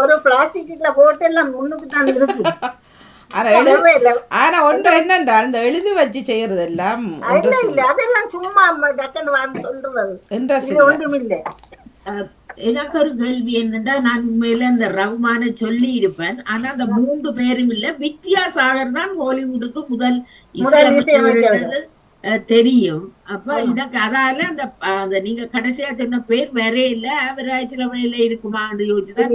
ஒரு பிளாஸ்டிக்ல போட்டு எல்லாம் முன்னுக்கு தான் இருக்கு. ஆனா ஒன்று என்னென்றால் இந்த எழுதி வச்சு செய்யறது எல்லாம் அதெல்லாம் சும்மா டக்குன்னு வந்து சொல்றது இன்ட்ரெஸ்ட் இது ஒன்றும் இல்ல. அஹ், எனக்கு ஒரு கேள்வி என்னன்னா நான் உண்மையில அந்த ரகுமான சொல்லி இருப்பேன் ஆனா அந்த மூன்று பேரும் இல்ல வித்யாசாகர் தான் ஹாலிவுட்டுக்கு முதல் முதல் தெரியும். அப்ப எனக்கு அதால அந்த அந்த நீங்க கடைசியா சொன்ன பேர் வேற இல்ல ஆவரேஜ் லெவலில் இருக்குமான்னு யோசிச்சுதான்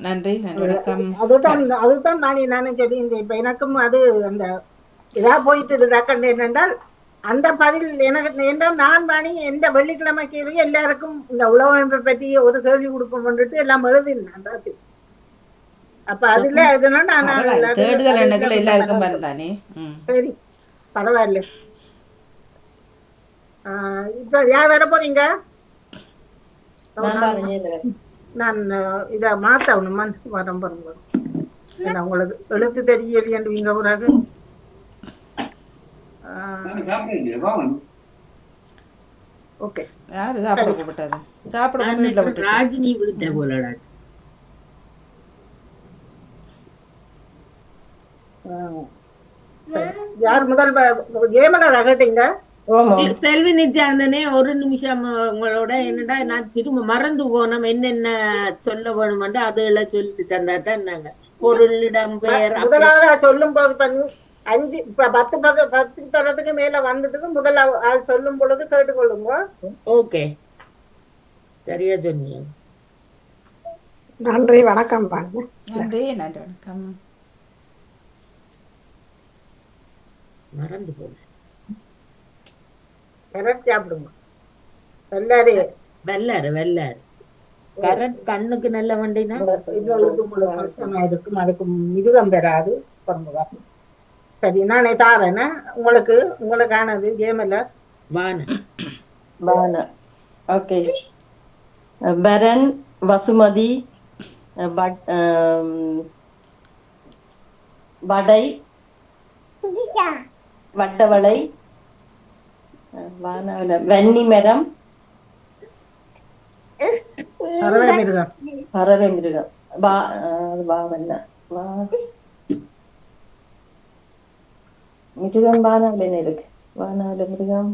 நன்றி வணக்கம். அதுதான் அதுதான் நானே நானும் சொல்லி இந்த இப்ப எனக்கும் அது அந்த இதா போயிட்டு என்னென்றால் அந்த பதில் எனக்கு என்றால் நான் பாணி எந்த வெள்ளிக்கிழமை கேள்வி எல்லாருக்கும் இந்த உழவமைப்பை பற்றி ஒரு கேள்வி கொடுப்போம்ன்ட்டு எல்லாம் எழுதினேன் ராத்திரி. அப்ப அதுல எதுனா நான் தேடுதல் எண்ணங்கள் எல்லாருக்கும் வருதானே சரி பரவாயில்ல. ஆஹ் இப்ப யார் வர போறீங்க? நான் இத மாத்தணும் மண் வரம் பாருங்க. ஏன்னா உங்களுக்கு எழுத்து தெரியலையேண்டுவீங்க பிறகு ஓகே. யாரு சாப்பிட கூப்பிட்டது? சாப்பிட வீட்டில் ராஜினி போலடா. யார் முதல் ஏமனா ரகட்டீங்க? செல்வி நித்யானந்தனே ஒரு நிமிஷம் உங்களோட என்னடா நான் திரும்ப மறந்து போனோம் என்னென்ன சொல்ல வேணுமென்று அதுகளை சொல்லி தந்தா தான் நாங்க பொருளிடம் பெயர் சொல்லும் போது அஞ்சு இப்ப பத்து பக்க பத்து தரத்துக்கு மேல வந்துட்டு முதல்ல ஆள் சொல்லும் பொழுது கேட்டுக்கொள்ளுங்க. ஓகே. சரியா சொன்னீங்க. நன்றி வணக்கம் பாருங்க. நன்றி நன்றி வணக்கம். மறந்து போனேன் கரெக்ட் சாப்பிடுங்க. எல்லாரே வெள்ளாரு வெள்ளாரு கரண்ட் கண்ணுக்கு நல்ல வண்டினா? இருக்கும். அதுக்கு மிருகம் பெறாது சரி நானே தாரேன்னு உங்களுக்கு உங்களுக்கானது கேம் எல்லாம் வான Vasumati, uh, but, um, Vadai, Watawala வானாவில வெண்ணி மரம் பறவை மிருகம். பறவை மிருகம். வா வாவல்ல வா. மிருகம் வானாவில இருக்கு வானாவில மிருகம்?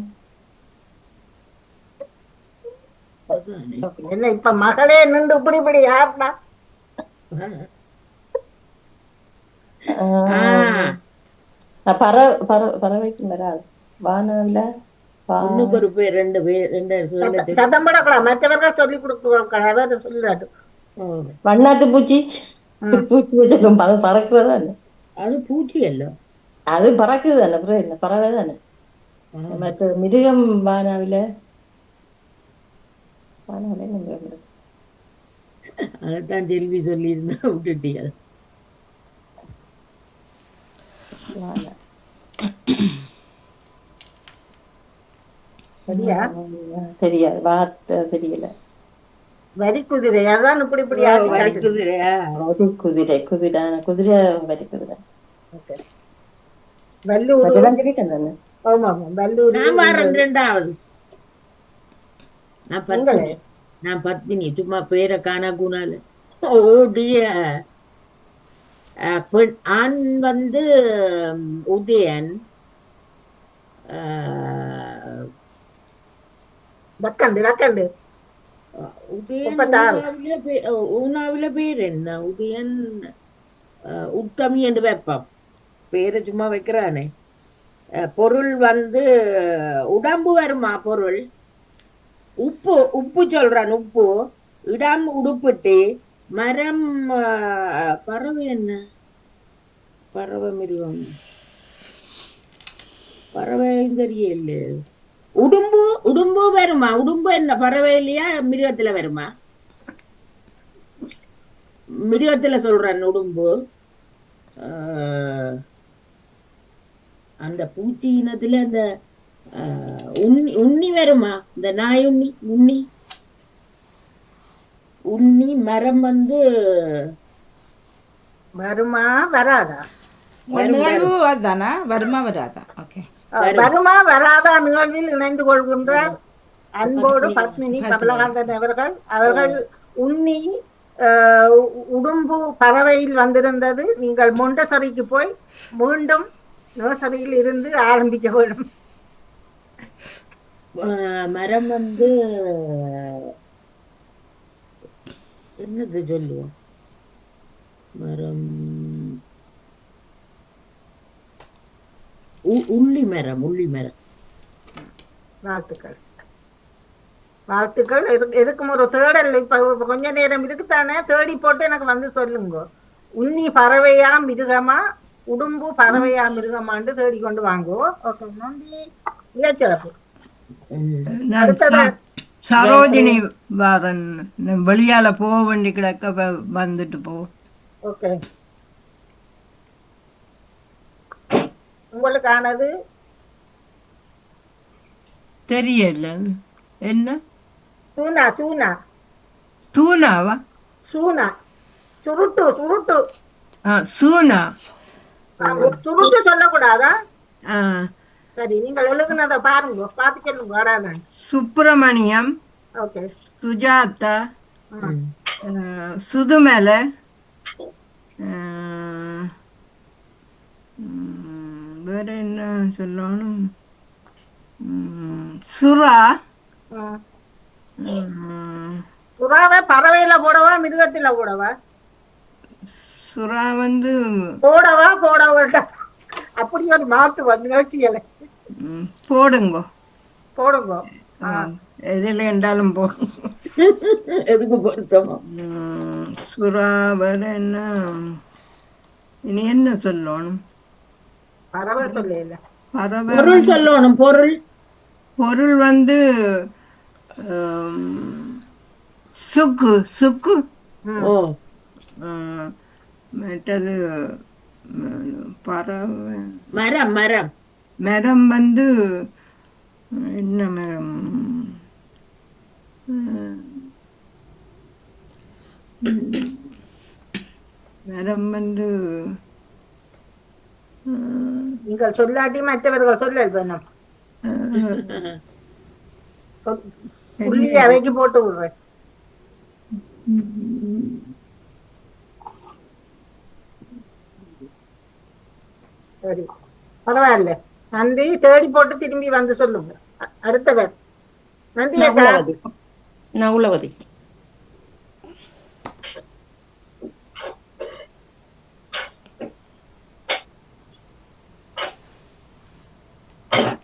என்ன இப்ப மகளே நின்று இப்படி இப்படி பற பறவைக்கு வராது. வானாவில ஒண்ணுக்கு ஒரு பேர் ரெண்டு பேர் ரெண்டு சத்தம் போடக்கூடாது மற்றவர்கள் சொல்லி கொடுக்க அதை சொல்லாட்டு ஓ, வண்ணாத்து பூச்சி? பூச்சி வச்சிருக்கோம் அது பறக்குறது அது பூச்சி அல்ல. அப்புறம் என்ன பறவை தானே மற்ற மிருகம் வானாவில வானாவில என்ன மிருகம் இருக்கு? அதைத்தான் செல்வி சொல்லியிருந்தா. சரியா? தெரியாது வார்த்தை தெரியல. வரி குதிரை அதான் இப்படி இப்படி காட்டுது. வரைக்குதுரையா வரி குதிரை குதிரை குதிரை வரி குதிரை. வல்லூர் சொல்லிட்டேன் ஆமா வல்லூர் நான் வரேன் ரெண்டாவது. நான்? பத்மினி. நான் பத்மினி சும்மா பேரை காணா கூனால. ஓடிய பெண் ஆண் வந்து உதயன். லக்கண்டு லக்கண்டு பேர் என்ன? உதயன் உத்தமி என்று வைப்பான். பேரை சும்மா வைக்கிறானே. பொருள் வந்து உடம்பு வருமா பொருள்? உப்பு உப்பு சொல்றான் உப்பு. இடம் உடுப்பிட்டு மரம் பறவை என்ன? பறவை மிருகம். பறவை தெரியல உடும்பு உடும்பு வருமா? உடும்பு என்ன? பறவை இல்லையா? மிருகத்துல வருமா? மிருகத்துல சொல்றேன் உடும்பு. அந்த பூச்சி இனத்துல அந்த உண்ணி உண்ணி வருமா? இந்த நாய் உண்ணி உண்ணி. உண்ணி மரம் வந்து வருமா வராதா? நிகழ்வு வருமா வராதா? ஓகே அஹ், வருமா. வராதா நிகழ்வில் இணைந்து கொள்கின்றார் அன்போடு பத்மினி. கமலகாந்தன் அவர்கள். அவர்கள் உண்ணி உடும்பு பறவையில் வந்திருந்தது. நீங்கள் மொண்டசரிக்கு போய் மீண்டும் நர்சரியில் இருந்து ஆரம்பிக்க வேண்டும். மரம் வந்து என்னது சொல்லுவோம்? மரம் உள்ளி மரம் உள்ளி மரம். வாழ்த்துக்கள். வாழ்த்துக்கள். எதுக்கு- எதுக்கும் ஒரு தேடல். இப்ப கொஞ்ச நேரம் இருக்குதானே? தேடி போட்டு எனக்கு வந்து சொல்லுங்க. உன்னி பறவையா மிருகமா உடும்பு பறவையா மிருகமான்னு தேடி கொண்டு வாங்கோ. ஓகே நன்றி. மிகச்சிறப்பு அடுத்தது சரோஜினி வாரன் வெளியால போக வேண்டி கிடக்க வந்துட்டு போ. ஓகே. உங்களுக்கானது? தெரியல. என்ன? சூனா சூனா. தூணாவா சூனா. சுருட்டு சுருட்டு. சூனா. ஆ, சுருட்டு சொல்லக்கூடாதா? சரி நீங்கள் எழுதுனதை பாருங்க பார்த்து சொல்லுங்க வராதான் சுப்பிரமணியம் ஓகே. சுஜாதா சுதுமலை வேற என்ன சொல்லணும்? சுறா. புறாவை பறவையில போடவா மிருகத்துல போடவா? சுறா வந்து போடவா போட வேண்டாம் அப்படி ஒரு மாத்து ம், போடுங்கோ. போடுங்க. எதில் என்றாலும் போடுங்க எதுக்கு பொருத்தமோ. ம், சுறா வேற என்ன? இனி என்ன சொல்லணும்? பறவை சொல்லல. பறவை பொருள் சொல்லணும் பொருள். பொருள் வந்து சுக்கு சுக்கு. ஓ மற்றது பறவை மரம் மரம். மரம் வந்து என்ன மரம்? மரம் வந்து நீங்கள் சொல்லாட்டி மற்றவர்கள் சொல்ல வேணும். புள்ளி அவைக்கு போட்டு விடுறேன். சரி. பரவாயில்ல. நன்றி தேடி போட்டு திரும்பி வந்து சொல்லுங்க. அடுத்தவர். நன்றி நகுலவதி. நகுலவதி.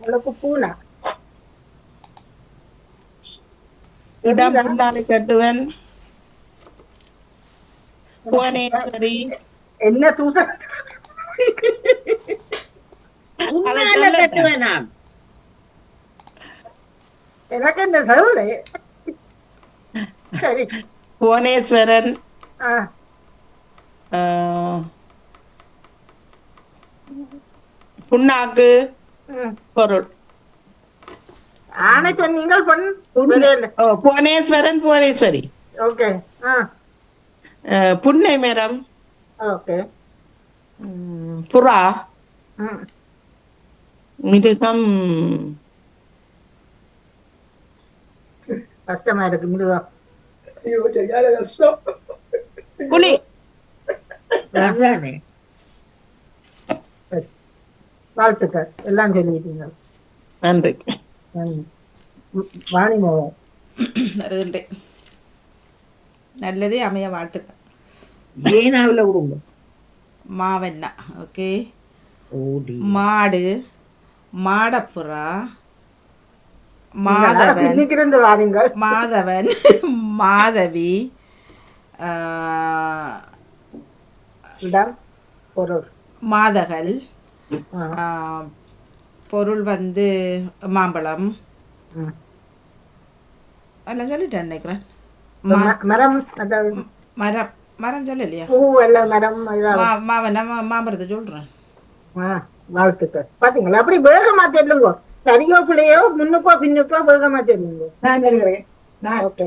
உங்களுக்கு பூனா? இடம் கட்டுவன். புவனேஸ்வரி. என்ன தூச உண்மையால கட்டுவேன் நான் எனக்கு என்ன சொல்லு. சரி. புவனேஸ்வரன். புண்ணாக்கு. பொருள். ஆனை சொன்னீங்க பொன். புவனேஸ்வரன் புவனேஸ்வரி. ஓகே. புன்னை மரம். ஓகே. புறா. ம். மிருகம். கஷ்டமா இருக்கு மிருகம். புலி. வாழ்த்துக்கள். எல்லாம் சொல்லிட்டீங்க. நன்றி. வாணி மோகன் வருகின்றேன் நல்லதே அமைய வாழ்த்துக்கள். ஏனாவில விடுங்க மாவெண்ணா ஓகே. ஓடி. மாடு. மாடப்புறா மாதவன் மாதவன் மாதவி மாதகள் பொருள். வந்து மாம்பழம். எல்லாம் சொல்லிட்டேன் நினைக்கிறேன். மரம் மரம் மரம் சொல்லலையா? மாவன மாமரத்தை சொல்கிறேன் வாழ்த்துக்கள். பாத்தீங்களா? அப்படி வேகமா சொல்லுங்க சரியோ பிள்ளையோ முன்னுக்கோ பின்னுக்கோ வேகமா சொல்லுங்க நான் இருக்கிறேன்? நான் ஓகே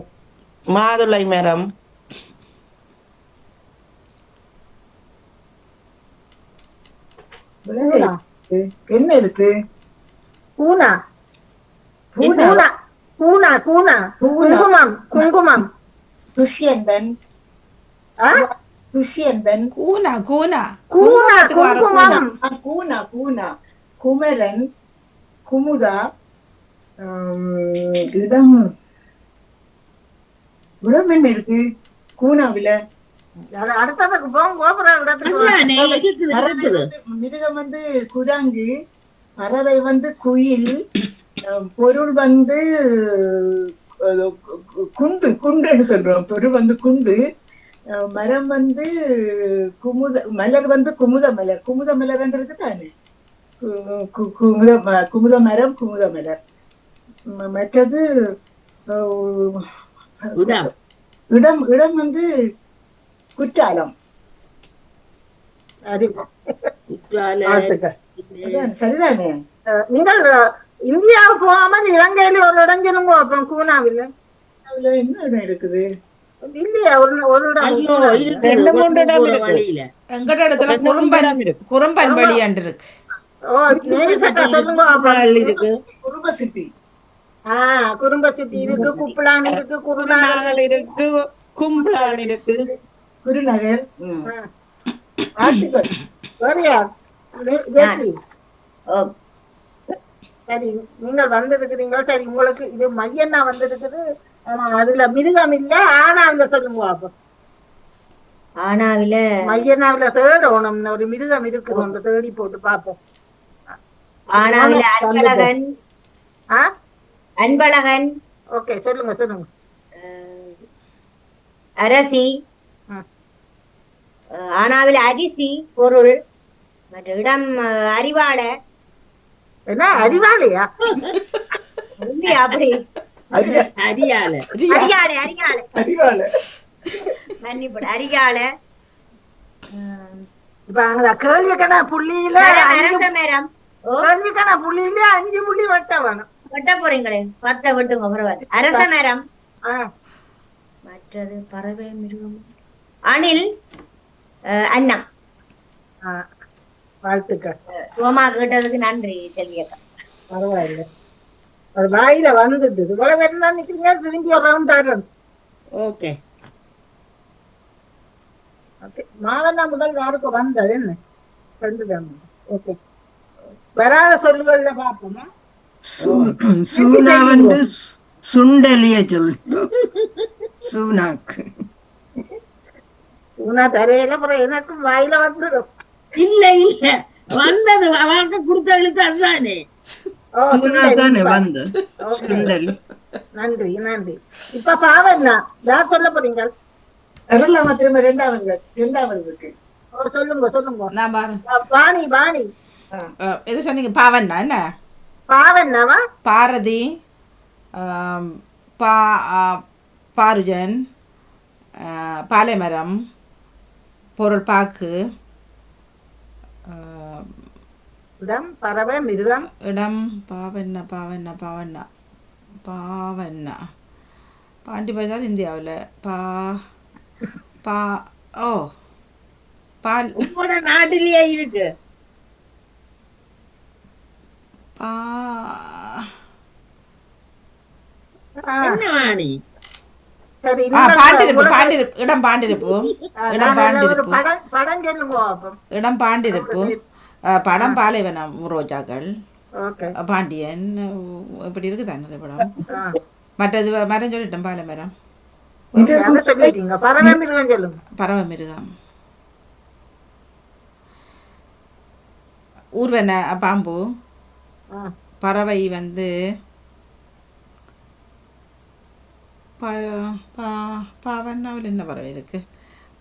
மாதுளை மரம். கூனா. என்ன எழுத்து? பூனா. கூனா கூனா கூனா குங்குமம் குங்குமம். துஷ்யந்தன் ஆ? துஷ்யந்தன் கூனா கூனா கூனா கூனா. குமரன் குமுதா இடம் இடம் என்ன இருக்கு கூனாவில மிருகம் வந்து குரங்கு பறவை வந்து குயில் பொருள் வந்து குண்டு குண்டுன்னு சொல்றோம் பொருள் வந்து குண்டு மரம் வந்து குமுத மலர் வந்து குமுத மலர். குமுத மலர் இருக்கு தானே குமுத ம- குமுத மரம் குமுத மலர். மற்றது இடம். இடம் இடம் வந்து குற்றாலம். சரிதானே? நீங்கள் இந்தியாவுக்கு போகாமல் இலங்கையில ஒரு இடம் சொல்லுங்க அப்ப கூனாவில். அதுல என்ன இடம் இருக்குது. எங்கட இடத்துல குறும்பன். குறும்பன் வழியாண்டு இருக்கு. சிட்டி ஆஹ் குறும்ப சிட்டி. இருக்கு குப்பலான் இருக்கு குருநாள் குருநாகல் இருக்கு கும்பலான் இருக்கு. குருநகர். ஜெயஸ்ரீ. சரி நீங்கள் வந்திருக்கிறீங்க சரி உங்களுக்கு இது மையன்னா வந்திருக்குது. ஆனா அதுல மிருகம் இல்ல ஆனாவில சொல்லுங்க அப்ப. ஆனாவில மையனாவில தேடணும் ஒரு மிருகம் இருக்குது ஒன்று தேடி போட்டு பாப்போம் ஆனாவில அன்பழகன். ஆ? அன்பழகன். ஓகே சொல்லுங்க சொல்லுங்க. அரசி. ஆனாவில அரிசி பொருள். மற்ற இடம் அறிவாள. என்ன அறிவாளியா? அப்படி. அரிய அரியால அரியாளை அறிவால மன்னிப்படு அரியாள அஹ், இப்ப அங்க கேள்விக்கான புள்ளியில மரம், அஞ்சு அரச மரம் ஓ. கேள்விக்கான புள்ளியில அஞ்சு புள்ளி வெட்ட வேணும். வெட்ட போறீங்களே? பத்த வெட்டுங்க பரவாயில்ல அரச மரம் ஆ, மற்றது பறவை மிருகம். அணில் ஆ. வாழ்த்துக்கள். சுகமா கேட்டதுக்கு நன்றி செல்வியக்கா பரவாயில்ல. அது வாயில வந்துட்டு இவ்வளவு பேர் தான் நிக்கிறீங்க திரும்பி ஒரு ரவுண்ட் தரணும் ஓகே ஓகே மாவனா முதல் யாருக்கும் வந்தது என்ன? ரெண்டு தான். ஓகே வராத சொல்லுகள்ல பார்ப்போமா? சூ- சூனா வந்து சு- சுண்டலிய சொல்லு. சூனாக்கு. உனா தரையில அப்புறம் எனக்கும் வாயில வந்துடும். இல்ல இல்ல. வந்தது அவங்க கொடுத்த எழுத்து அதுதானே. நன்றி நன்றி. இப்ப பாவண்ணா யார் சொல்ல போறீங்க? திரும்ப ரெண்டாவது ரெண்டாவது இருக்கு. ஓ, சொல்லுங்க சொல்லுங்க. பாணி அஹ், எது சொன்னீங்க? பாவண்ணா என்ன? பாவண்ணாவா? பாரதி பா பாருஜன் பாலைமரம் பொருள் பாக்கு இடம் பறவை மிருகம். இடம் பாவண்ணா பாவண்ணா பாவண்ணா. பாவண்ணா. பாண்டி பஜார் இந்தியாவில். பா பா ஓ. பால் உங்களோட நாட்டிலேயே இருக்கு. பா இடம் பாண்டிருப்பு. இடம் பாண்டிருப்பு. இடம் பாண்டிருப்பு. படம் பாலைவனம் ரோஜாக்கள். பாண்டியன் இப்படி இருக்குது நிறைய படம். மற்றது மரம் ஓகே, அதை சொல்லிட்டீங்க. பறவை மிருகம் ஊர்வன பாம்பு. பறவை வந்து பா பா பாவன்னாவில் என்ன பறவை இருக்கு?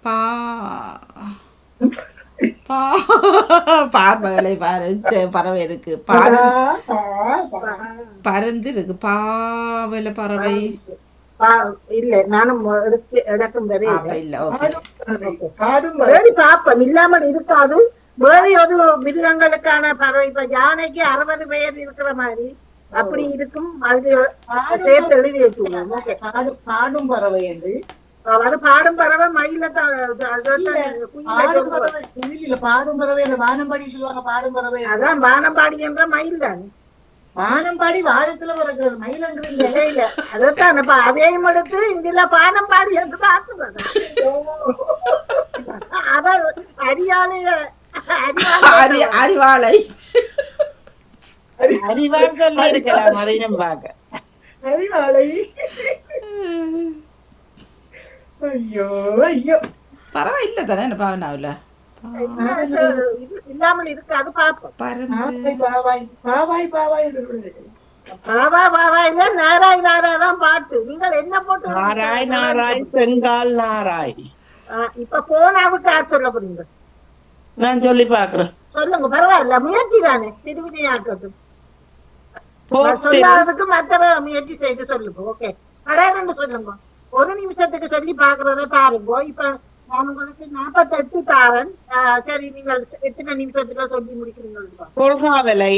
பா பார்மகளை பாரு பறவை இருக்கு பரு பருந்து இருக்கு பாவல பறவை. பா- இல்ல நானும் இடக்கும் தேடி பார்ப்போம் இல்லாமல் இருக்காது. வேற ஒரு மிருகங்களுக்கான பறவை. இப்ப யானைக்கு அறுபது பேர் இருக்கிற மாதிரி அப்படி இருக்கும். அது சேர்த்து எழுதி காடு காடும் பறவை உண்டு அது பாடும் பறவை மயில அதான் பாடும். பறவை இல்ல பாடும் பறவை அந்த வானம்பாடி சொல்லுவாங்க பாடும் பறவை அதான் வானம்பாடி என்ற மயில் தான். வானம்பாடி வானத்துல பறக்கிறது மயிலங்கிறீங்க இல்ல இல்ல. அதைத்தான் இப்ப அதையும் எடுத்து இதுல பானம்பாடி என்று பார்த்துக்கணும் அவர் அடியாளைய அறி அறிவாளை அறிவான் சொல்லி இருக்கலாம் அதையும் பார்க்க. அறிவாளை ஐயோ ஐயோ பரவாயில்ல தானே என்ன பாவனாவில் இல்லாமல் இருக்காது பாப்போம் பறந்து பாவாய் பாவாய் பாவாய். பாவா பாவா இல்ல நாராய் நாராய் தான் பாட்டு நீங்கள் என்ன போட்டு நாராய் நாராய் செங்கால் நாராய் இப்ப போனாவுக்கு யார் சொல்ல போறீங்க நான் சொல்லி பாக்குறேன் சொல்லுங்க பரவாயில்ல முயற்சி தானே திருவினையாக்கட்டும் சொல்லாததுக்கு மத்தவ முயற்சி செய்து சொல்லுங்க ஓகே அடையாளம் சொல்லுங்க ஒரு நிமிஷத்துக்கு சொல்லி பாக்குறத பாருங்க. இப்ப நான் உங்களுக்கு நாற்பத்தெட்டு தாரன். சரி நீங்கள் எத்தனை நிமிஷத்துல சொல்லி முடிக்கிறீங்க கொள்காவலை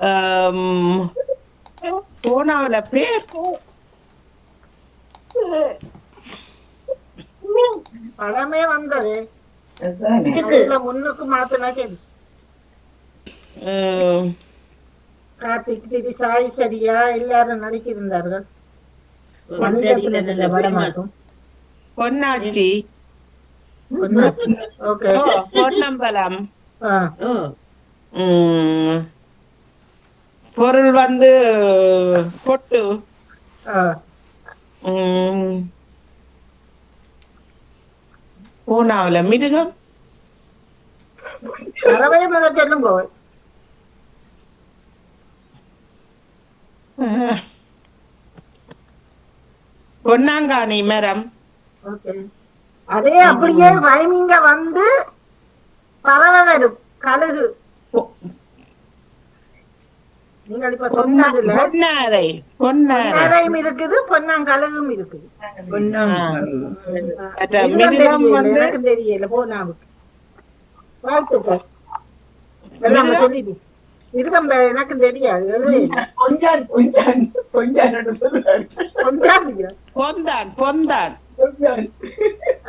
ஆம், போனாவல பேர் படமே வந்தது. முன்னுக்கு மாத்தினா சரி. கார்த்திக் திரி சாய் சரியா? எல்லாரும் நடிக்கிருந்தார்கள். பொன்னாச்சி. பொன்னம்பலம். பொருள் வந்து பொட்டு. பூனாவுல மிருகம். பறவை முதல் சொல்லுங்க. பொன்னாங்காணி மரம் அதே அப்படியே ரைமிங்க வந்து பறவை வரும் கழுகு நீங்கள் இப்ப சொன்னதுல பொன்னாரை பொன்னாரை நிறையும் இருக்குது பொன்னாங்கழுகும் இருக்குது. எனக்கு தெரியல. போனாவுக்கு வாழ்த்துக்கள். பே- எனக்கு தெரியாது. கொஞ்சான் கொஞ்சான் கொஞ்சான் என்று சொல்றாரு. கொஞ்சம் மிருகம். பொந்தான் பொந்தான்.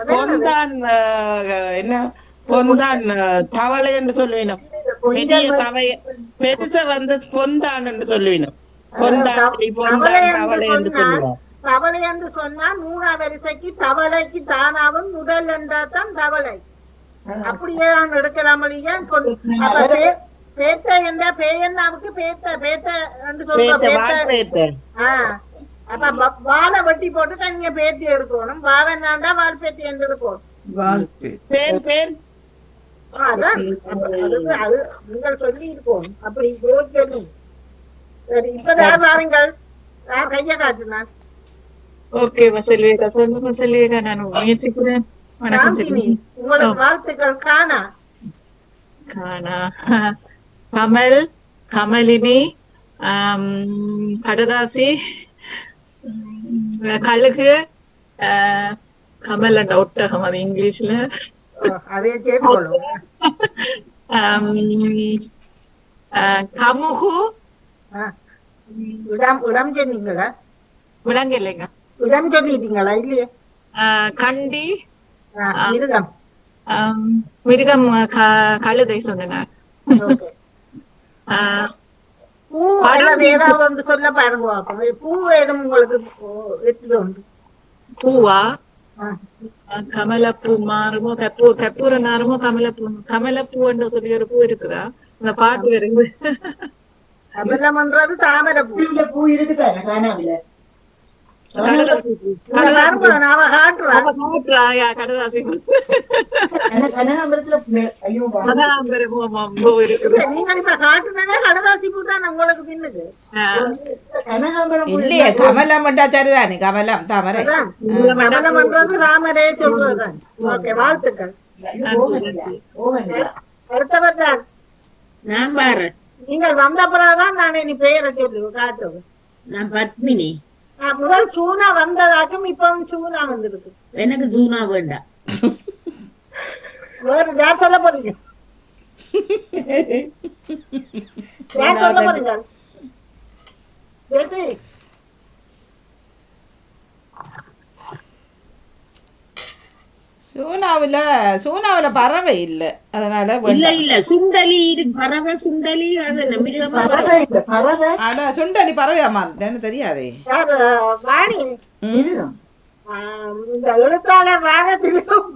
பொந்தான் என்ன? பொந்தான் தவளை என்று சொல்லுவினோம். பெரிய தவை பெருச வந்து பொந்தான் என்று சொல்லுவினோம். பொந்தான் தவ- பொந்தான் தவளை என்று என்று சொல்லுவோம். தவளை என்று சொன்னால் மூணா வரிசைக்கு தவளைக்கு தானாவும் முதல் என்றாதான் தவளை. அப்படியே நான் பேத்த என்ற பேயண்ணாவுக்கு பேத்த பேத்த என்று சொல்ற பேத்த பேத்த. வாழ்பேத்த ஆ அப்ப வாழை வெட்டி போட்டு தனிய பேத்தி எடுக்கணும். வாவன்னாண்டா வால் பேத்தி என்று எடுக்கணும் பேன் பேன். ஆ, அதான். அது நீங்கள் சொல்லி இருக்கோம் அப்படி சொல்லணும் சரி இப்பதான் பாருங்கள். நான் கைய காட்டுனான் ஓகே வசல்வேகா. சொல்லுங்க வசல்வேகா. நான் முயற்சிக்கிறேன். வணக்கம் ராமினி சொல்லுங்க. உங்களுக்கு வாழ்த்துக்கள். காணா. காணா. கமல் கமலினி கடதாசி கழுகு கமல் அண்ட் ஒட்டகம் அது இங்கிலீஷ்ல. கமுகு. இடம் இடம் சொன்னீங்களா? விலங்கு இல்லைங்க இடம் சொல்லிட்டீங்களா இல்லையே? கண்டி. மிருகம். மிருகம் கழுதை சொன்னேன் ஓகே ஆஹ், பூ அல்லது ஏதாவது ஒன்று சொல்ல பாருங்க பூ ஏதும் உங்களுக்கு எத்துது உண்டு? பூவா? கமலப்பூ மாறுமோ கப்பூ கற்பூர நாருமோ கமலப்பூ கமலப்பூன்னு சொல்லி ஒரு பூ இருக்குதா? அந்த பாட்டு வருது. கமலம்ன்றது தாமரை பூ. பூ இருக்குது நீங்க இல்லையே கமலம் மட்டும் சரிதானே கமலம் தாமரை. அதான். கமலம்ன்றது ராமரே சொல்றதுதான் ஓகே வாழ்த்துக்கள். அடுத்தவர் தான் நான் பாரு நீங்கள் வந்த பிறகுதான் நான் இனி பெயரை சொல்லு காட்டுவேன் நான் பத்மினி. முதல் சூனா வந்ததாக்கும் இப்ப சூனா வந்திருக்கு. எனக்கு ஜூனா வேண்டாம் வேற யார் சொல்ல போறீங்க? சொல்ல போறீங்க? ஜெசி சூனாவில் சூனாவில் பறவை இல்லை. அதனால இல்ல. இல்ல சுண்டலி இருக்கு பறவை சுண்டலி அது பறவை இல்ல பறவை. அட சுண்டலி பறவையாமா எனக்கு தெரியாதே. யாரு? வாணி. மிருகம் இந்த எழுத்தாளர்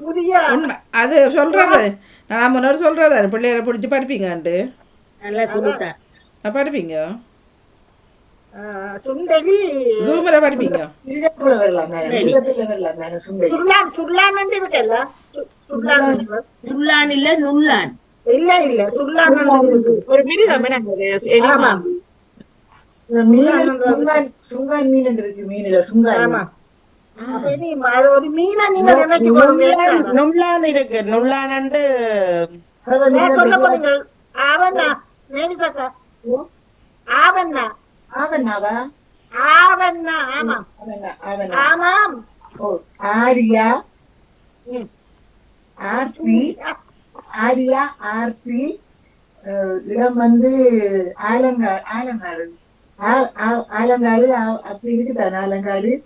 புதிய. அது சொல்றது. நான் முன்னாடி சொல்றது பிள்ளைகளை பிடிச்சி படிப்பீங்கன்ட்டு. நல்லா படிப்பீங்க? சுண்டலி ஜூமில் படிப்பீங்க மிருகத்துல வரலாம் தானே மிருகத்துல வரலாம் தானே சுண்டை சுல்லான் சுல்லான் இருக்குல்ல சு- சுல்லான் சுல்லான் இல்ல நுல்லான் இல்ல இல்ல சுல்லான் ஒரு மிருகம் ஆமா மீன் சுங்கான் சுங்கான் மீன் மீன்ல சுங்கான் ஆமா அப்ப இனி அது ஒரு மீனை நீங்க நுள்ளான் இருக்கு போறீங்க ஆவண்ணா நேமிசாக்கா ஓ, ஆவண்ணா ஆவண்ணாவா? ஆவண்ணா ஆமா. ஆவண்ணா ஆவண்ணா. ஆமாம். ஓ ஆரியா. ஆர்த்தி? ஆரியா ஆர்த்தி. இடம் வந்து ஆலங்காடு ஆலங்காடு. ஆ- ஆ- ஆலங்காடு ஆ- அப்படி இருக்குதானே ஆலங்காடு?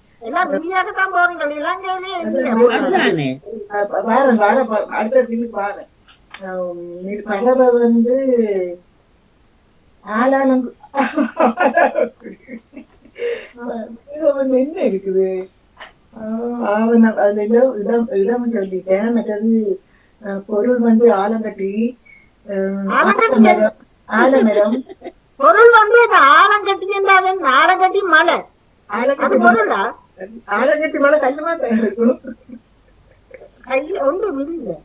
வாரேன் வாரேன். அடுத்த வாரேன். பறவை வந்து ஆலாலங்கு வந்து என்ன இருக்குது ஆவணம் அதுல இடம் இடம் இடம் சொல்லிட்டேன். மற்றது பொருள் வந்து ஆலங்கட்டி ஆலமரம் பொருள் வந்து இந்த ஆலங்கட்டி என்றாது ஆலங்கட்டி மலை. அது பொருளா? ஆலங்கட்டி மலை கல்லுமா தான் இருக்கும் கையில ஒன்று வில்ல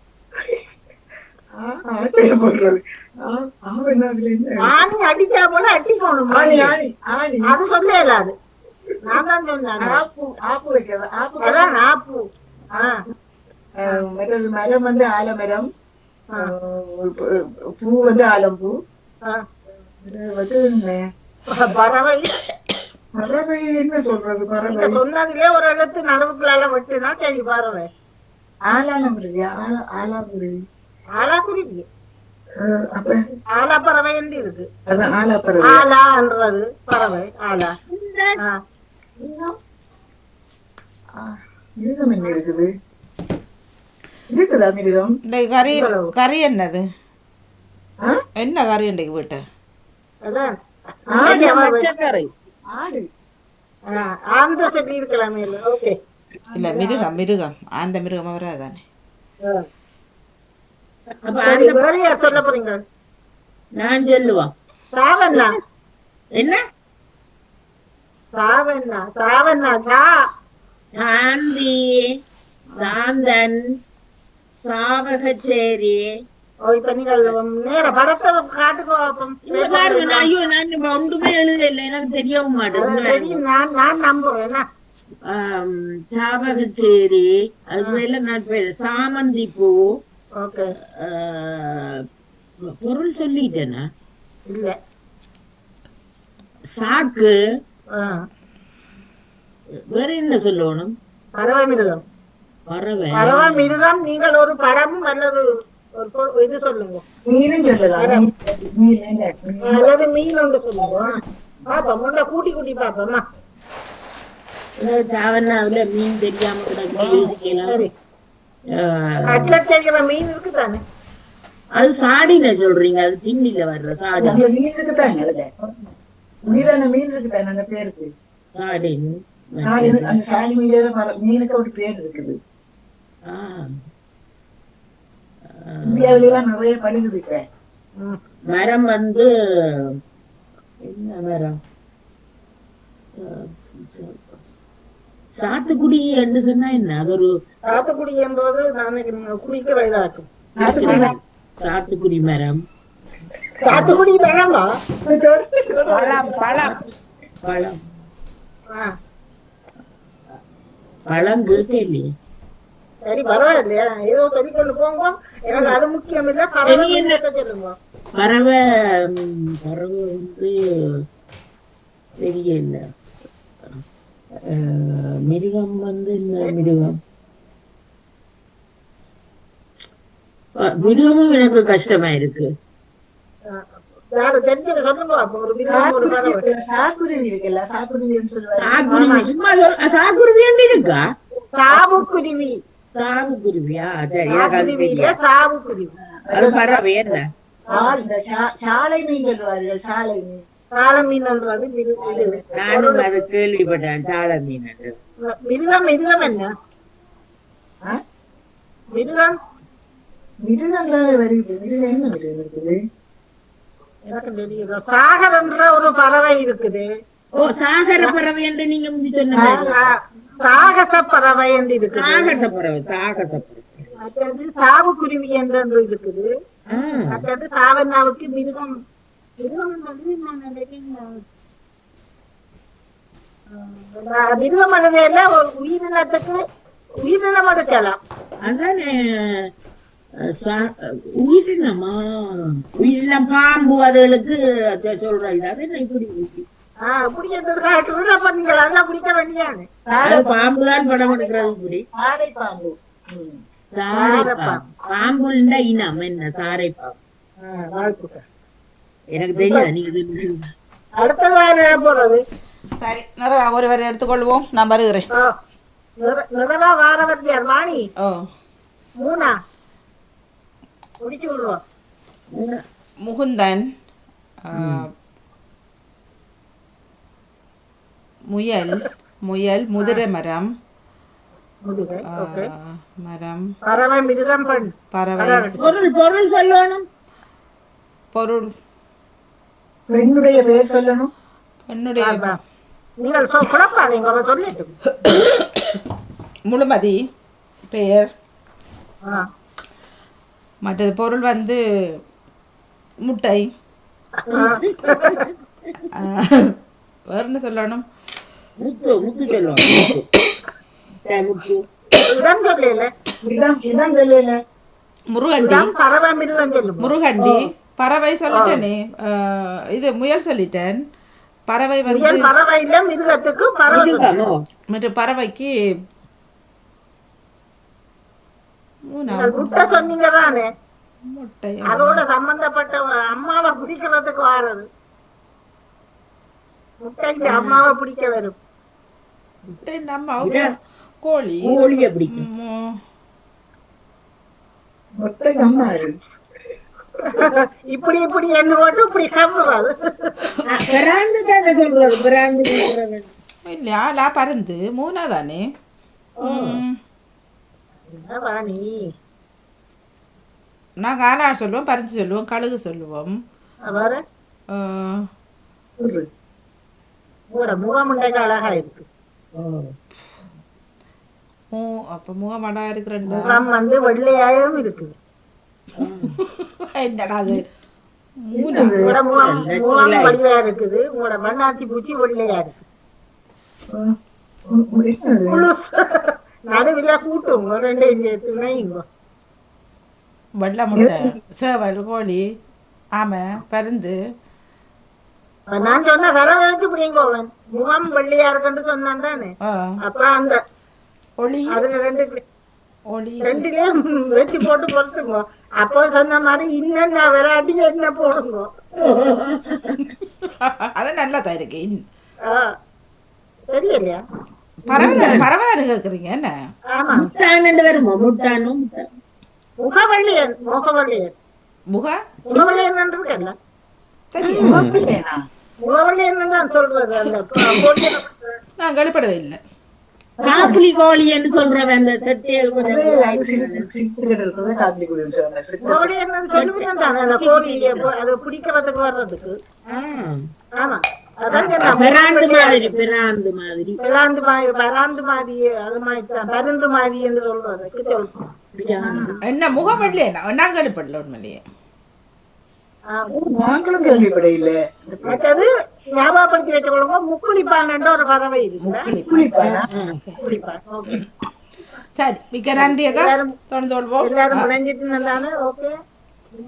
ஆணி அடிச்சா போல அடிக்கணும். ஆணி ஆணி ஆணி. அது சொல்ல இயலாது நான் தான் சொன்னேன் ஆப்பு ஆப்பு வைக்கிறது? ஆப்பு அதான் ஆப்பு. ஆ. அஹ், மற்றது மரம் வந்து ஆலமரம். பூ- வந்து ஆலம்பூ. வந்து? பறவை. பறவை என்ன சொல்றது? பறவை. சொன்னதுலயே ஒரு இடத்து நடுவுக்குள்ளால வெட்டுனா சரி பறவை. ஆலானங்குருவி ஆலா ஆலாங்குருவி ஆலாக்குருவி ஆலா பறவை என்று இருக்கு ஆலா பறவை ஆலான்றது பறவை ஆலா ஆ. மிருகம் என்ன இருக்குது? இருக்குதா மிருகம்? கறி கறி என்னது? என்ன கறி இன்றைக்கு வீட்டை? ஆடு. ஆந்த சொல்லி இருக்கலாமே ஓகே. இல்லை மிருகம் மிருகம். அந்த மிருகம் வராதானே அப்ப சரி அந்த வேற யார் சொல்ல போறீங்க. நான் சொல்லுவான் சாவண்ணா. என்ன? சாவண்ணா சாவண்ணா சா. சாந்தி சாந்தன் சாவகச்சேரி. ஒன்றுமே எழுதல எனக்கு தெரியவும்? ஆம், சாவகச்சேரி. அது மேல நான் சாமந்தி பூ பொருள் சொல்லிட்டேனா? இல்ல. சாக்கு. வேற என்ன சொல்லணும்? பறவை மிருகம் பறவை. பறவை மிருகம் நீங்கள் ஒரு படம் அல்லது இது சொல்லுங்க. மீனும் சொல்லலாம். அல்லது மீன் ஒன்று சொல்லுங்க. பாப்போம் முன்ன கூட்டி கூட்டி பாப்போமா சாவண்ணாவுல மீன் தெரியாம கிடக்கு யோசிக்கலாம். மீன் இருக்கு தானே அது சாடின சொல்றீங்க அது திண்ணில வர்ற சாடி. அந்த மீன் இருக்குதாங்க அதுல? உயிரான மீன் இருக்குதானே அந்த பேருக்கு? சாடின் சாடி அந்த சாடி மீன் மீனுக்கு ஒரு பேர் இருக்குது. ஆ. இந்தியாவில எல்லாம் நிறைய படுகுது இப்ப. ம். மரம் வந்து என்ன மரம்? ஆ, சாத்துக்குடி என்று சொன்னா என்ன? அது ஒரு சாத்துக்குடி என்பது நாளைக்கு நீங்க குடிக்கிற இதாக்கும் சாத்துக்குடி மரம். சாத்துக்குடி வேணாமா பழம் பழம். பழம். ஆ, பழம் கேட்க இல்லையே. சரி பரவாயில்லையா. ஏதோ சொல்லிக் கொண்டு போங்க. எனக்கு அது முக்கியம் இல்ல பறவை நீ என்ன- மிருகத்தை சொல்லுங்க. பறவை பறவை வந்து தெரியல மிருகம் வந்து என்ன மிருகம்? மிருகமும் எனக்கு கஷ்டமா இருக்கு சாக்குருவி இருக்கா? சாவுக்குருவி. சாவு குருவியா சரி எனக்கு அது குருவியில தெரியாது. சாவு குருவி அது பறவை என்ன? ஆள் இந்த சா- சாலை மீன் சொல்லுவார்கள் சாலை மீன் சால மீன்ன்றது. நானும் அது கேள்விப்பட்டேன் சால மீன் மிருகம் மிருகம் என்ன? ஆ? மிருகம்? மிருகம் தானே வருது. மிருகம் என்ன மிருகம் இருக்குது? எனக்கு ஒரு பறவை இருக்குது. ஓ சாகர பறவை என்று நீங்க முந்தி சாகச பறவை என்று இருக்குது. சாகச பறவை சாகச பறவை. மற்றது சாவு குருவி என்று இருக்குது. மற்றது சாவண்ணாவுக்கு மிருகம் மிருகம் என்பது ஒரு உயிரினத்துக்கு உயிரினம் எடுக்கலாம் அதானே உயிரினமா உயிரினம் பாம்பு அதுகளுக்கு சொல்ற இது அது என்ன இப்படி அதெல்லாம் பாம்பு தான் படம் எடுக்கிறது இப்படி பாம்பு சாரை பாம்பு பாம்புண்ட இனம் என்ன சாரை பாம்பு வாழ்த்துக்கள் எனக்கு தெரியாது நீங்க அடுத்ததாக போறது? சரி நிறைவா ஒருவரை எடுத்துக்கொள்வோம். நான் வருகிறேன். நிறவா வாரவர்த்தியார் வாணி. ஓ. மூணா. முடிச்சு விடுவோம். முகுந்தன் முயல் முயல் முதிரை மரம் மரம். பறவை மிருகம் பறவை. பொருள் பொருள் சொல்லணும் பொருள். பெண்ணுடைய பெயர் சொல்லணும். நீங்கள் குழப்பாதீங்க அவ சொல்லிட்டு. முழுமதி பெயர். ஆ. மற்றது பொருள் வந்து முட்டை. ஆ, வேற என்ன சொல்லணும்? முருகண்டி. முருகண்டி. பறவை சொல்லிட்டேனே இது முயல் சொல்லிட்டேன். பறவை வந்து முயல் பறவை இல்ல மிருகத்துக்கு பறவை பறவைக்கு முட்டை சொன்னீங்க தானே? முட்டை அதோட சம்பந்தப்பட்ட அம்மாவை பிடிக்கிறதுக்கு வாரது. முட்டைக்கு அம்மாவை பிடிக்க வரும். முட்டை நம்ம கோழி. கோழிய பிடிக்கும். ம், மொட்டை அம்மா இருக்கு. இப்படி இப்படி என்ன போட்டு இப்படி ஆ, பிராந்து தானே சொல்றது? பிராந்து இல்லையா லா பறந்து மூணா தானே நான் காலாடு சொல்லுவோம் பறிஞ்சு சொல்லுவோம் கழுகு சொல்லுவோம். அழகா இருக்கு. அப்போ முகமடா இருக்கிறேன்டா முகம் வந்து வெள்ளையாயும் இருக்கு. என்னடா அது? வடிவா இருக்குது. உங்களோட மண்ணாத்தி பூச்சி வெள்ளையா இருக்கு. நடுவில் கூட்டும் ரெண்டு துணையுங்க வெள்ளை முட்டை சேவல் கோழி ஆமை பருந்து. நான் சொன்ன தர வச்சு பிடிங்கோவன் முகம் வெள்ளையா இருக்குன்னு சொன்னான் தானே. அப்ப அந்த ஒளி. அதுல ரெண்டு ஒளி ரெண்டுலயே வச்சு போட்டு பொறுத்துங்க அப்போ சொன்ன மாதிரி இன்னும் நான் விராட்டி என்ன போடுங்க. அது நல்லா தான் இருக்கு தெரியலையா? பறவை தானே கேட்குறீங்க என்ன? முட்டான்னு வருமோ முட்டான். முகவள்ளியன் முகவள்ளியன். முக? முகவள்ளியன் இருக்கல்ல? தெரியும்? முகவள்ளியன்? தான் சொல்றது. நான் கழிப்படவே இல்லை. காப்புலி கோழி என்று சொல்றவன் அந்த செட்டியல் பிடிக்கிறதுக்கு வர்றதுக்கு. ஆமா. பிராந்து மாதிரி பிராந்து மாதிரி. பிராந்து மாதிரி பராந்து மாதிரி அது மாதிரி தான் பருந்து மாதிரி என்று சொல்றதுக்கு சொல்றோம். என்ன முகப்படலையே நான் நான் கழிப்படல உண்மையிலேயே? நாங்களும் கேள்விப்படையில மற்றது ஞாபகப்படுத்தி வச்சுக்கொள்ளுங்க முக்குளிப்பான் ஒரு பறவை இருக்கு. சரி மிக்க நன்றி அக்கா. தொடர்ந்து கொள்வோம். எல்லாரும் முனைஞ்சிட்டு இருந்தானே ஓகே.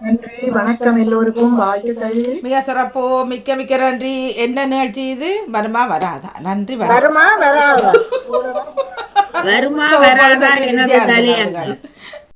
நன்றி. வணக்கம் எல்லோருக்கும். வாழ்த்துக்கள். மிக சிறப்பு. மிக்க மிக்க நன்றி. என்ன நிகழ்ச்சி இது? வருமா வராதா? நன்றி வருமா வராதா? வருமா வராதா